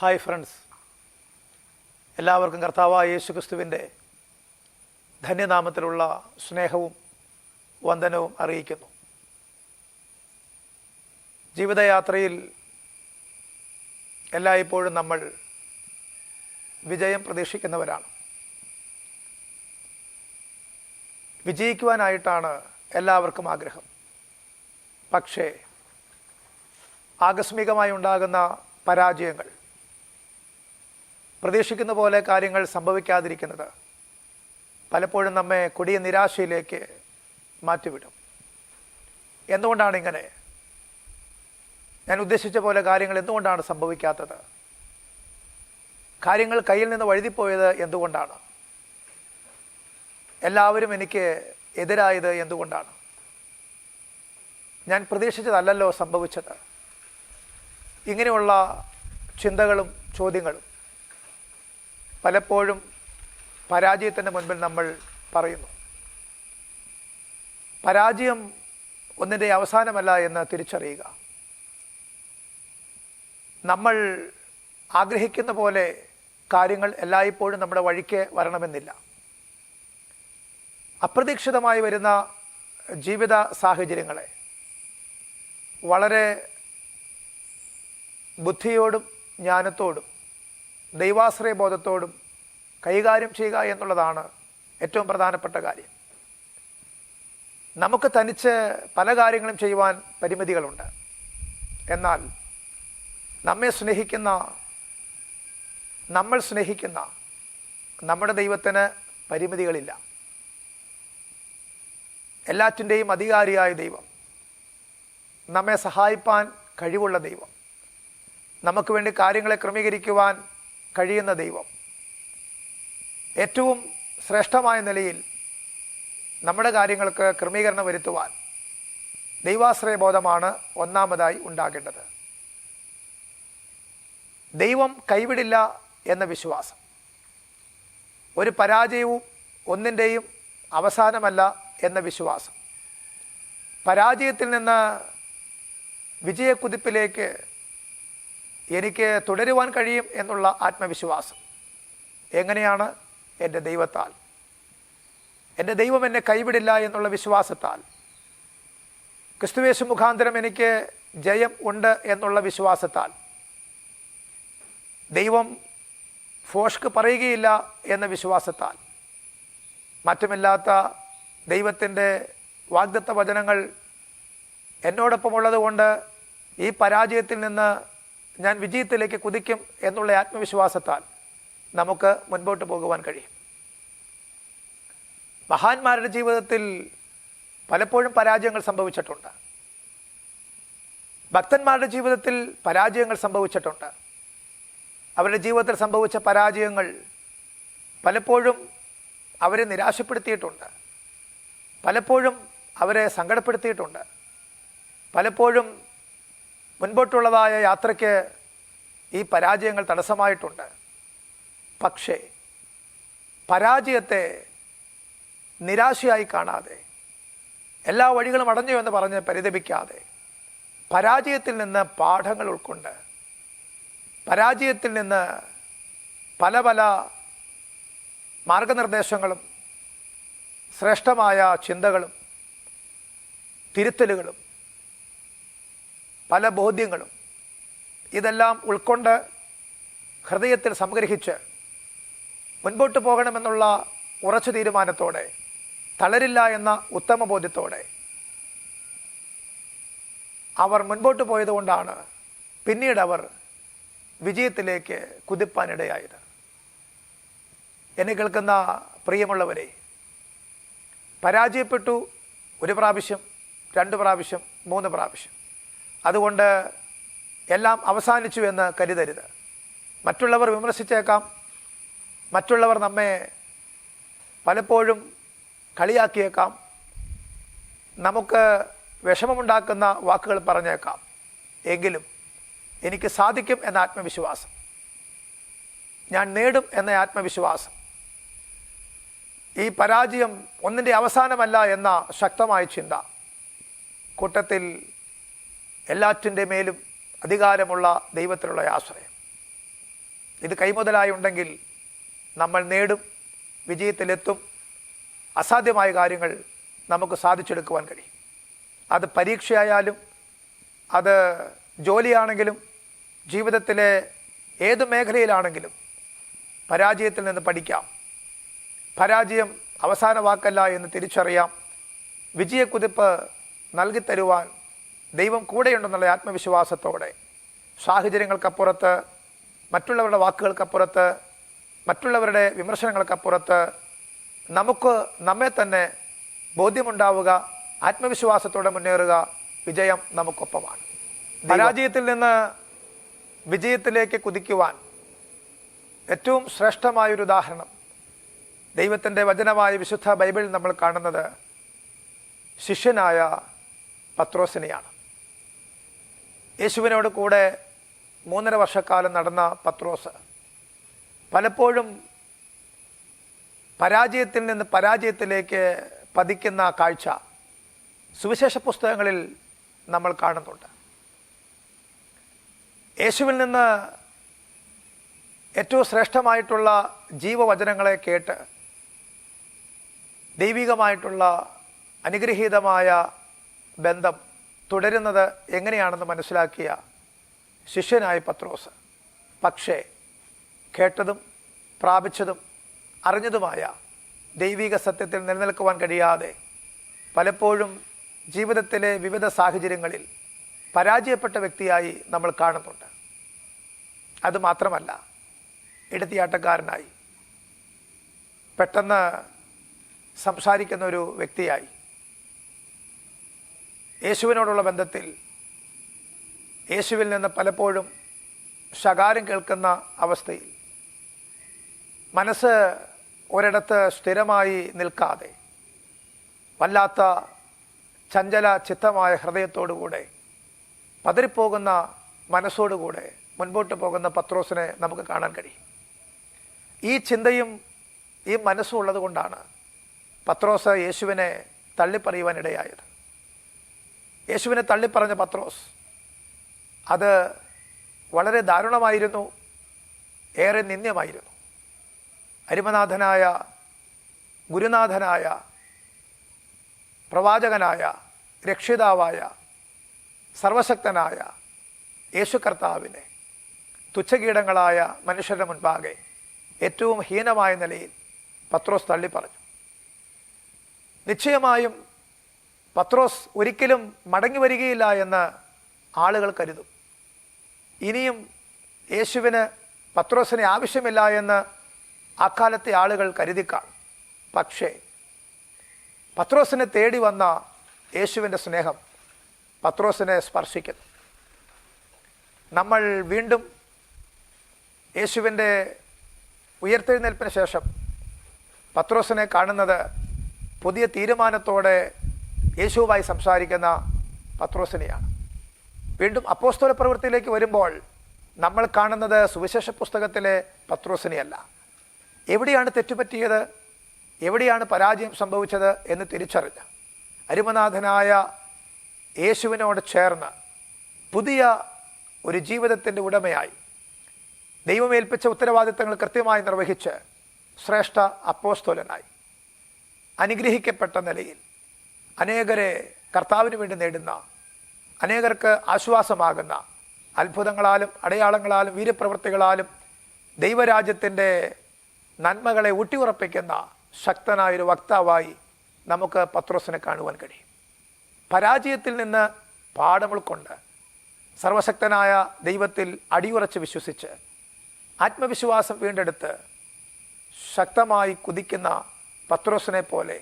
Hi friends. എല്ലാവർക്കും കർത്താവായ യേശു ക്രിസ്തുവിന്റെ ധന്യനാമത്തിലുള്ള സ്നേഹവും വന്ദനവും അറിയിക്കുന്നു. ജീവിതയാത്രയിൽ എല്ലായ്പ്പോഴും നമ്മൾ വിജയം പ്രതീക്ഷിക്കുന്നവരാണ്. വിജയിക്കുവാനായിട്ടാണ് എല്ലാവർക്കും ആഗ്രഹം. പക്ഷേ ആകസ്മികമായി ഉണ്ടാകുന്ന പരാജയങ്ങൾ പ്രതീക്ഷിക്കുന്ന പോലെ കാര്യങ്ങൾ സംഭവിക്കാതിരിക്കുന്നത് പലപ്പോഴും നമ്മെ കൊടിയ നിരാശയിലേക്ക് മാറ്റിവിടും. എന്തുകൊണ്ടാണ് ഇങ്ങനെ? ഞാൻ ഉദ്ദേശിച്ച പോലെ കാര്യങ്ങൾ എന്തുകൊണ്ടാണ് സംഭവിക്കാത്തത്? കാര്യങ്ങൾ കയ്യിൽ നിന്ന് വഴുതിപ്പോയത് എന്തുകൊണ്ടാണ്? എല്ലാവരും എനിക്ക് എതിരായത് എന്തുകൊണ്ടാണ്? ഞാൻ പ്രതീക്ഷിച്ചതല്ലല്ലോ സംഭവിച്ചത്. ഇങ്ങനെയുള്ള ചിന്തകളും ചോദ്യങ്ങളും പലപ്പോഴും പരാജയത്തിന്റെ മുൻപിൽ നമ്മൾ പറയുന്നു. പരാജയം ഒന്നിന്റെ അവസാനമല്ല എന്ന് തിരിച്ചറിയുക. നമ്മൾ ആഗ്രഹിക്കുന്ന പോലെ കാര്യങ്ങൾ എല്ലായ്പ്പോഴും നമ്മുടെ വഴിക്ക് വരണമെന്നില്ല. അപ്രതീക്ഷിതമായി വരുന്ന ജീവിത സാഹചര്യങ്ങളെ വളരെ ബുദ്ധിയോടും ജ്ഞാനത്തോടും ദൈവാശ്രയ ബോധത്തോടും കൈകാര്യം ചെയ്യുക എന്നുള്ളതാണ് ഏറ്റവും പ്രധാനപ്പെട്ട കാര്യം. നമുക്ക് തനിച്ച് പല കാര്യങ്ങളും ചെയ്യുവാൻ പരിമിതികളുണ്ട്. എന്നാൽ നമ്മെ സ്നേഹിക്കുന്ന നമ്മൾ സ്നേഹിക്കുന്ന നമ്മുടെ ദൈവത്തിന് പരിമിതികളില്ല. എല്ലാറ്റിന്റെയും അധികാരിയായ ദൈവം നമ്മെ സഹായിപ്പാൻ കഴിവുള്ള ദൈവം നമുക്ക് വേണ്ടി കാര്യങ്ങളെ ക്രമീകരിക്കുവാൻ കഴിയുന്ന ദൈവം. ഏറ്റവും ശ്രേഷ്ഠമായ നിലയിൽ നമ്മുടെ കാര്യങ്ങൾക്ക് ക്രമീകരണം വരുത്തുവാൻ ദൈവാശ്രയ ബോധമാണ് ഒന്നാമതായി ഉണ്ടാകേണ്ടത്. ദൈവം കൈവിടില്ല എന്ന വിശ്വാസം. ഒരു പരാജയവും ഒന്നിന്റെയും അവസാനമല്ല എന്ന വിശ്വാസം. പരാജയത്തിൽ നിന്ന് വിജയക്കുതിപ്പിലേക്ക് എനിക്ക് തുടരുവാൻ കഴിയും എന്നുള്ള ആത്മവിശ്വാസം. എങ്ങനെയാണ് എന്റെ ദൈവത്താൽ? എന്റെ ദൈവം എന്നെ കൈവിടില്ല എന്നുള്ള വിശ്വാസത്താൽ? ക്രിസ്തുവേശു മുഖാന്തരം എനിക്ക് ജയം ഉണ്ട് എന്നുള്ള വിശ്വാസത്താൽ? ദൈവം ഫോഷ്ക്ക് പറയുകയില്ല എന്ന വിശ്വാസത്താൽ? മറ്റുമില്ലാത്ത ദൈവത്തിന്റെ വാഗ്ദത്ത വചനങ്ങൾ എന്നോടൊപ്പമുള്ളത് കൊണ്ട് ഈ പരാജയത്തിൽ നിന്ന് ഞാൻ വിജയത്തിലേക്ക് കുതിക്കും എന്നുള്ള ആത്മവിശ്വാസത്താൽ നമുക്ക് മുൻപോട്ട് പോകുവാൻ കഴിയും. മഹാന്മാരുടെ ജീവിതത്തിൽ പലപ്പോഴും പരാജയങ്ങൾ സംഭവിച്ചിട്ടുണ്ട്. ഭക്തന്മാരുടെ ജീവിതത്തിൽ പരാജയങ്ങൾ സംഭവിച്ചിട്ടുണ്ട്. അവരുടെ ജീവിതത്തിൽ സംഭവിച്ച പരാജയങ്ങൾ പലപ്പോഴും അവരെ നിരാശപ്പെടുത്തിയിട്ടുണ്ട്. പലപ്പോഴും അവരെ സങ്കടപ്പെടുത്തിയിട്ടുണ്ട്. പലപ്പോഴും മുൻപോട്ടുള്ളതായ യാത്രയ്ക്ക് ഈ പരാജയങ്ങൾ തടസ്സമായിട്ടുണ്ട്. പക്ഷേ പരാജയത്തെ നിരാശയായി കാണാതെ എല്ലാ വഴികളും അടഞ്ഞു എന്ന് പറഞ്ഞ് പരിതപിക്കാതെ പരാജയത്തിൽ നിന്ന് പാഠങ്ങൾ ഉൾക്കൊണ്ട് പരാജയത്തിൽ നിന്ന് പല പല മാർഗനിർദ്ദേശങ്ങളും ശ്രേഷ്ഠമായ ചിന്തകളും തിരുത്തലുകളും പല ബോധ്യങ്ങളും ഇതെല്ലാം ഉൾക്കൊണ്ട് ഹൃദയത്തിൽ സംഗ്രഹിച്ച് മുൻപോട്ട് പോകണമെന്നുള്ള ഉറച്ച തീരുമാനത്തോടെ തളരില്ല എന്ന ഉത്തമ ബോധ്യത്തോടെ അവർ മുൻപോട്ട് പോയതുകൊണ്ടാണ് പിന്നീട് അവർ വിജയത്തിലേക്ക് കുതിപ്പാനിടയായത്. എന്നെ കേൾക്കുന്ന പ്രിയമുള്ളവരെ പരാജയപ്പെട്ടു ഒരു പ്രാവശ്യം രണ്ട് പ്രാവശ്യം മൂന്ന് പ്രാവശ്യം. അതുകൊണ്ട് എല്ലാം അവസാനിച്ചു എന്ന് കരുതരുത്. മറ്റുള്ളവർ വിമർശിച്ചേക്കാം. മറ്റുള്ളവർ നമ്മെ പലപ്പോഴും കളിയാക്കിയേക്കാം. നമുക്ക് വിഷമമുണ്ടാക്കുന്ന വാക്കുകൾ പറഞ്ഞേക്കാം. എങ്കിലും എനിക്ക് സാധിക്കും എന്ന ആത്മവിശ്വാസം. ഞാൻ നേടും എന്ന ആത്മവിശ്വാസം. ഈ പരാജയം ഒന്നിന്റെ അവസാനമല്ല എന്ന ശക്തമായ ചിന്ത. കൂട്ടത്തിൽ എല്ലാറ്റിന്റെ മേലും അധികാരമുള്ള ദൈവത്തിലുള്ള ആശ്രയം ഇത് കൈമുതലായി ഉണ്ടെങ്കിൽ നമ്മൾ നേടും വിജയത്തിലെത്തും. അസാധ്യമായ കാര്യങ്ങൾ നമുക്ക് സാധിച്ചെടുക്കുവാൻ കഴിയും. അത് പരീക്ഷയായാലും അത് ജോലിയാണെങ്കിലും ജീവിതത്തിലെ ഏത് മേഖലയിലാണെങ്കിലും പരാജയത്തിൽ നിന്ന് പഠിക്കാം. പരാജയം അവസാന വാക്കല്ല എന്ന് തിരിച്ചറിയാം. വിജയക്കുതിപ്പ് നൽകിത്തരുവാൻ ദൈവം കൂടെയുണ്ടെന്നുള്ള ആത്മവിശ്വാസത്തോടെ സാഹചര്യങ്ങൾക്കപ്പുറത്ത് മറ്റുള്ളവരുടെ വാക്കുകൾക്കപ്പുറത്ത് മറ്റുള്ളവരുടെ വിമർശനങ്ങൾക്കപ്പുറത്ത് നമുക്ക് നമ്മെ തന്നെ ബോധ്യമുണ്ടാവുക ആത്മവിശ്വാസത്തോടെ മുന്നേറുക വിജയം നമുക്കൊപ്പമാണ്. പരാജയത്തിൽ നിന്ന് വിജയത്തിലേക്ക് കുതിക്കുവാൻ ഏറ്റവും ശ്രേഷ്ഠമായൊരു ഉദാഹരണം ദൈവത്തിന്റെ വചനമായ വിശുദ്ധ ബൈബിളിൽ നമ്മൾ കാണുന്നത് ശിഷ്യനായ പത്രോസിനെയാണ്. യേശുവിനോട് കൂടെ മൂന്നര വർഷക്കാലം നടന്ന പത്രോസ്. പലപ്പോഴും പരാജയത്തിൽ നിന്ന് പരാജയത്തിലേക്ക് പതിക്കുന്ന കാഴ്ച സുവിശേഷ പുസ്തകങ്ങളിൽ നമ്മൾ കാണുന്നുണ്ട്. യേശുവിൽ നിന്ന് ഏറ്റവും ശ്രേഷ്ഠമായിട്ടുള്ള ജീവവചനങ്ങളെ കേട്ട് ദൈവികമായിട്ടുള്ള അനുഗ്രഹീതമായ ബന്ധം തുടരുന്നത് എങ്ങനെയാണെന്ന് മനസ്സിലാക്കിയ ശിഷ്യനായ പത്രോസ്. പക്ഷേ കേട്ടതും പ്രാപിച്ചതും അറിഞ്ഞതുമായ ദൈവിക സത്യത്തിൽ നിലനിൽക്കുവാൻ കഴിയാതെ പലപ്പോഴും ജീവിതത്തിലെ വിവിധ സാഹചര്യങ്ങളിൽ പരാജയപ്പെട്ട വ്യക്തിയായി നമ്മൾ കാണുന്നുണ്ട്. അതുമാത്രമല്ല ഇടത്തിയാട്ടക്കാരനായി പെട്ടെന്ന് സംസാരിക്കുന്ന ഒരു വ്യക്തിയായി യേശുവിനോടുള്ള ബന്ധത്തിൽ യേശുവിൽ നിന്ന് പലപ്പോഴും ശകാരം കേൾക്കുന്ന അവസ്ഥയിൽ മനസ്സ് ഒരിടത്ത് സ്ഥിരമായി നിൽക്കാതെ വല്ലാത്ത ചഞ്ചല ചിത്തമായ ഹൃദയത്തോടുകൂടെ പതറിപ്പോകുന്ന മനസ്സോടുകൂടെ മുൻപോട്ട് പോകുന്ന പത്രോസിനെ നമുക്ക് കാണാൻ കഴിയും. ഈ ചിന്തയും ഈ മനസ്സും ഉള്ളതുകൊണ്ടാണ് പത്രോസ് യേശുവിനെ തള്ളിപ്പറയുവാൻ ഇടയായത് യേശുവിനെ തള്ളിപ്പറഞ്ഞ പത്രോസ്. അത് വളരെ ദാരുണമായിരുന്നു. ഏറെ നിന്ദ്യമായിരുന്നു. അരിമനാഥനായ ഗുരുനാഥനായ പ്രവാചകനായ രക്ഷിതാവായ സർവശക്തനായ യേശു കർത്താവിനെ തുച്ഛകീടങ്ങളായ മനുഷ്യരുടെ മുൻപാകെ ഏറ്റവും ഹീനമായ നിലയിൽ പത്രോസ് തള്ളിപ്പറഞ്ഞു നിശ്ചയമായും പത്രോസ് ഒരിക്കലും മടങ്ങി വരികയില്ല എന്ന് ആളുകൾ കരുതും. ഇനിയും യേശുവിന് പത്രോസിന് ആവശ്യമില്ല എന്ന് അക്കാലത്തെ ആളുകൾ കരുതിക്കാം പക്ഷേ പത്രോസിനെ തേടി വന്ന യേശുവിന്റെ സ്നേഹം പത്രോസിനെ സ്പർശിക്കുന്നു. നമ്മൾ വീണ്ടും യേശുവിന്റെ ഉയർത്തെഴുന്നേൽപ്പിന് ശേഷം പത്രോസിനെ കാണുന്നത് പുതിയ തീരുമാനത്തോടെ യേശുവുമായി സംസാരിക്കുന്ന പത്രോസിനെയാണ്. വീണ്ടും അപ്പോസ്തോല പ്രവൃത്തിയിലേക്ക് വരുമ്പോൾ നമ്മൾ കാണുന്നത് സുവിശേഷ പുസ്തകത്തിലെ പത്രോസിനെയല്ല. എവിടെയാണ് തെറ്റുപറ്റിയത്? എവിടെയാണ് പരാജയം സംഭവിച്ചത് എന്ന് തിരിച്ചറിഞ്ഞ് അരുമനാഥനായ യേശുവിനോട് ചേർന്ന് പുതിയ ഒരു ജീവിതത്തിന്റെ ഉടമയായി ദൈവമേൽപ്പിച്ച ഉത്തരവാദിത്തങ്ങൾ കൃത്യമായി നിർവഹിച്ച് ശ്രേഷ്ഠ അപ്പോസ്തോലനായി അനുഗ്രഹിക്കപ്പെട്ട നിലയിൽ അനേകരെ കർത്താവിന് വേണ്ടി നേടുന്ന അനേകർക്ക് ആശ്വാസമാകുന്ന അത്ഭുതങ്ങളാലും അടയാളങ്ങളാലും വീരപ്രവൃത്തികളാലും ദൈവരാജ്യത്തിന്റെ നന്മകളെ ഊട്ടിയുറപ്പിക്കുന്ന ശക്തനായൊരു വക്താവായി നമുക്ക് പത്രോസിനെ കാണുവാൻ കഴിയും. പരാജയത്തിൽ നിന്ന് പാഠം ഉൾക്കൊണ്ട് സർവശക്തനായ ദൈവത്തിൽ അടിയുറച്ച് വിശ്വസിച്ച് ആത്മവിശ്വാസം വീണ്ടെടുത്ത് ശക്തമായി കുതിക്കുന്ന പത്രോസിനെ പോലെ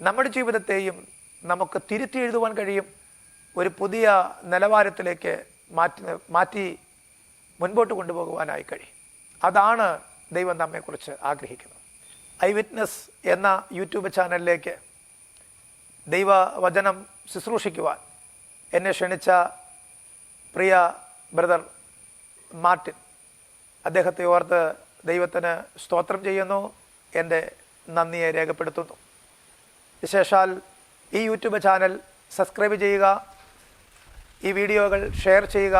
നമ്മുടെ ജീവിതത്തെയും നമുക്ക് തിരുത്തി എഴുതുവാൻ കഴിയും. ഒരു പുതിയ നിലവാരത്തിലേക്ക് മാറ്റി മാറ്റി മുൻപോട്ട് കൊണ്ടുപോകുവാനായി കഴിയും. അതാണ് ദൈവം നമ്മെക്കുറിച്ച് ആഗ്രഹിക്കുന്നത്. ഐ വിറ്റ്നസ് എന്ന യൂട്യൂബ് ചാനലിലേക്ക് ദൈവവചനം ശുശ്രൂഷിക്കുവാൻ എന്നെ ക്ഷണിച്ച പ്രിയ ബ്രദർ മാർട്ടിൻ അദ്ദേഹത്തെ ഓർത്ത് ദൈവത്തിന് സ്തോത്രം ചെയ്യുന്നു. എന്റെ നന്ദിയെ രേഖപ്പെടുത്തുന്നു. വിശേഷാൽ ഈ യൂട്യൂബ് ചാനൽ സബ്സ്ക്രൈബ് ചെയ്യുക ഈ വീഡിയോകൾ ഷെയർ ചെയ്യുക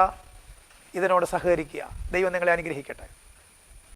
ഇതിനോട് സഹകരിക്കുക. ദൈവം നിങ്ങളെ അനുഗ്രഹിക്കട്ടെ.